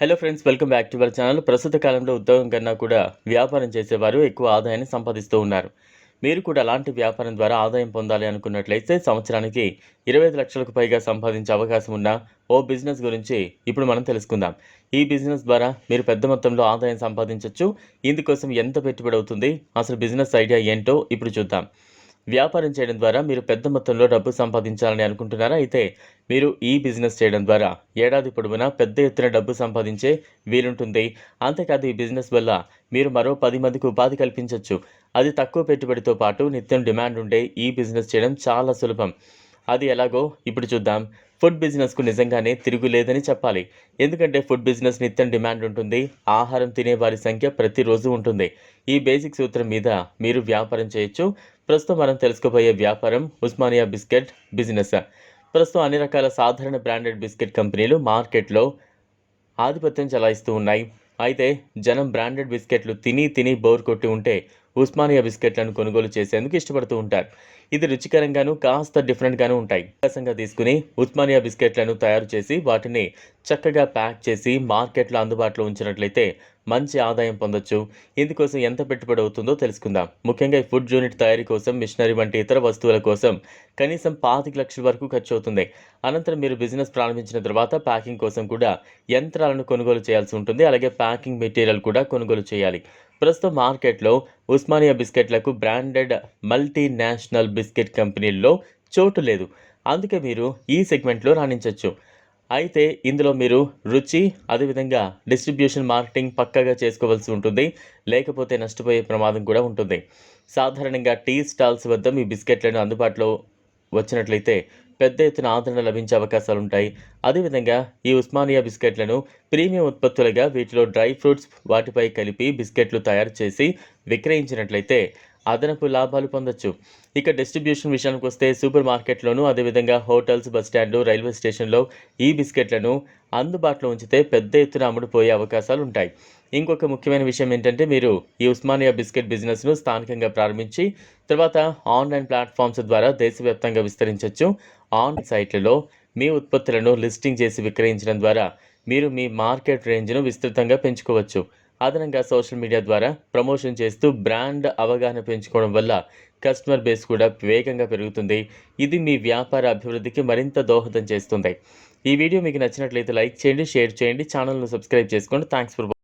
Hello friends welcome back to our channel ప్రస్తుత కాలంలో ఉద్యోగం కన్నా కూడా వ్యాపారం చేసేవారు ఎక్కువ ఆదాయాన్ని సంపాదిస్తూ ఉన్నారు. మీరు కూడా అలాంటి వ్యాపారం ద్వారా ఆదాయం పొందాలి అనుకున్నట్లయితే సంవత్సరానికి ఇరవై ఐదు లక్షలకు పైగా సంపాదించే అవకాశం ఉన్న ఓ బిజినెస్ గురించి ఇప్పుడు మనం తెలుసుకుందాం. ఈ బిజినెస్ ద్వారా మీరు పెద్ద మొత్తంలో ఆదాయం సంపాదించవచ్చు ఇందుకోసం ఎంత పెట్టుబడి అవుతుంది? అసలు బిజినెస్ ఐడియా ఏంటో ఇప్పుడు చూద్దాం. వ్యాపారం చేయడం ద్వారా మీరు పెద్ద మొత్తంలో డబ్బు సంపాదించాలని అనుకుంటున్నారా? అయితే మీరు ఈ బిజినెస్ చేయడం ద్వారా ఏడాది పొడవునా పెద్ద ఎత్తున డబ్బు సంపాదించే వీలుంటుంది. అంతేకాదు ఈ బిజినెస్ వల్ల మీరు మరో పది మందికి ఉపాధి కల్పించవచ్చు అది తక్కువ పెట్టుబడితో పాటు నిత్యం డిమాండ్ ఉండే ఈ బిజినెస్ చేయడం చాలా సులభం. అది ఎలాగో ఇప్పుడు చూద్దాం. ఫుడ్ బిజినెస్కు నిజంగానే తిరుగులేదని చెప్పాలి. ఎందుకంటే ఫుడ్ బిజినెస్ నిత్యం డిమాండ్ ఉంటుంది. ఆహారం తినే వారి సంఖ్య ప్రతిరోజు ఉంటుంది. ఈ బేసిక్ సూత్రం మీద మీరు వ్యాపారం చేయొచ్చు. ప్రస్తుతం మనం తెలుసుకోబోయే వ్యాపారం ఉస్మానియా బిస్కెట్ బిజినెస్. ప్రస్తుతం అన్ని రకాల సాధారణ బ్రాండెడ్ బిస్కెట్ కంపెనీలు మార్కెట్లో ఆధిపత్యం చెలాయిస్తూ ఉన్నాయి. అయితే జనం బ్రాండెడ్ బిస్కెట్లు తిని తిని బోర్ కొట్టి ఉంటే ఉస్మానియా బిస్కెట్లను కొనుగోలు చేసేందుకు ఇష్టపడుతూ ఉంటారు. ఇది రుచికరంగాను కాస్త డిఫరెంట్గాను ఉంటాయి. అవకాశంగా తీసుకుని ఉస్మానియా బిస్కెట్లను తయారు చేసి వాటిని చక్కగా ప్యాక్ చేసి మార్కెట్లో అందుబాటులో ఉంచినట్లయితే మంచి ఆదాయం పొందొచ్చు. ఇందుకోసం ఎంత పెట్టుబడి అవుతుందో తెలుసుకుందాం. ముఖ్యంగా ఈ ఫుడ్ యూనిట్ తయారీ కోసం మిషనరీ వంటి ఇతర వస్తువుల కోసం కనీసం పాతిక లక్షల వరకు ఖర్చు అవుతుంది. అనంతరం మీరు బిజినెస్ ప్రారంభించిన తర్వాత ప్యాకింగ్ కోసం కూడా యంత్రాలను కొనుగోలు చేయాల్సి ఉంటుంది. అలాగే ప్యాకింగ్ మెటీరియల్ కూడా కొనుగోలు చేయాలి. ప్రస్తుతం మార్కెట్లో ఉస్మానియా బిస్కెట్లకు బ్రాండెడ్ మల్టీనేషనల్ బిస్కెట్ కంపెనీల్లో చోటు లేదు. అందుకే మీరు ఈ సెగ్మెంట్లో రాణించవచ్చు అయితే ఇందులో మీరు రుచి అదేవిధంగా డిస్ట్రిబ్యూషన్ మార్కెటింగ్ పక్కగా చేసుకోవాల్సి ఉంటుంది. లేకపోతే నష్టపోయే ప్రమాదం కూడా ఉంటుంది. సాధారణంగా టీ స్టాల్స్ వద్ద మీ బిస్కెట్లను అందుబాటులో వచ్చినట్లయితే పెద్ద ఎత్తున ఆదరణ లభించే అవకాశాలు ఉంటాయి అదేవిధంగా ఈ ఉస్మానియా బిస్కెట్లను ప్రీమియం ఉత్పత్తులుగా వీటిలో డ్రై ఫ్రూట్స్ వాటిపై కలిపి బిస్కెట్లు తయారు చేసి విక్రయించినట్లయితే అదనపు లాభాలు పొందొచ్చు. ఇక డిస్ట్రిబ్యూషన్ విషయానికి వస్తే సూపర్ మార్కెట్లోనూ అదేవిధంగా హోటల్స్ బస్టాండ్లు రైల్వే స్టేషన్లో ఈ బిస్కెట్లను అందుబాటులో ఉంచితే పెద్ద ఎత్తున అమ్ముడుపోయే అవకాశాలు ఉంటాయి ఇంకొక ముఖ్యమైన విషయం ఏంటంటే మీరు ఈ ఉస్మానియా బిస్కెట్ బిజినెస్ను స్థానికంగా ప్రారంభించి తర్వాత ఆన్లైన్ ప్లాట్ఫామ్స్ ద్వారా దేశవ్యాప్తంగా విస్తరించవచ్చు ఆన్ సైట్లలో మీ ఉత్పత్తులను లిస్టింగ్ చేసి విక్రయించడం ద్వారా మీరు మీ మార్కెట్ రేంజ్ను విస్తృతంగా పెంచుకోవచ్చు. అదనంగా సోషల్ మీడియా ద్వారా ప్రమోషన్ చేస్తూ బ్రాండ్ అవగాహన పెంచుకోవడం వల్ల కస్టమర్ బేస్ కూడా వేగంగా పెరుగుతుంది. ఇది మీ వ్యాపార అభివృద్ధికి మరింత దోహదం చేస్తుంది. ఈ వీడియో మీకు నచ్చినట్లయితే లైక్ చేయండి షేర్ చేయండి ఛానల్ను సబ్స్క్రైబ్ చేసుకోండి. Thanks for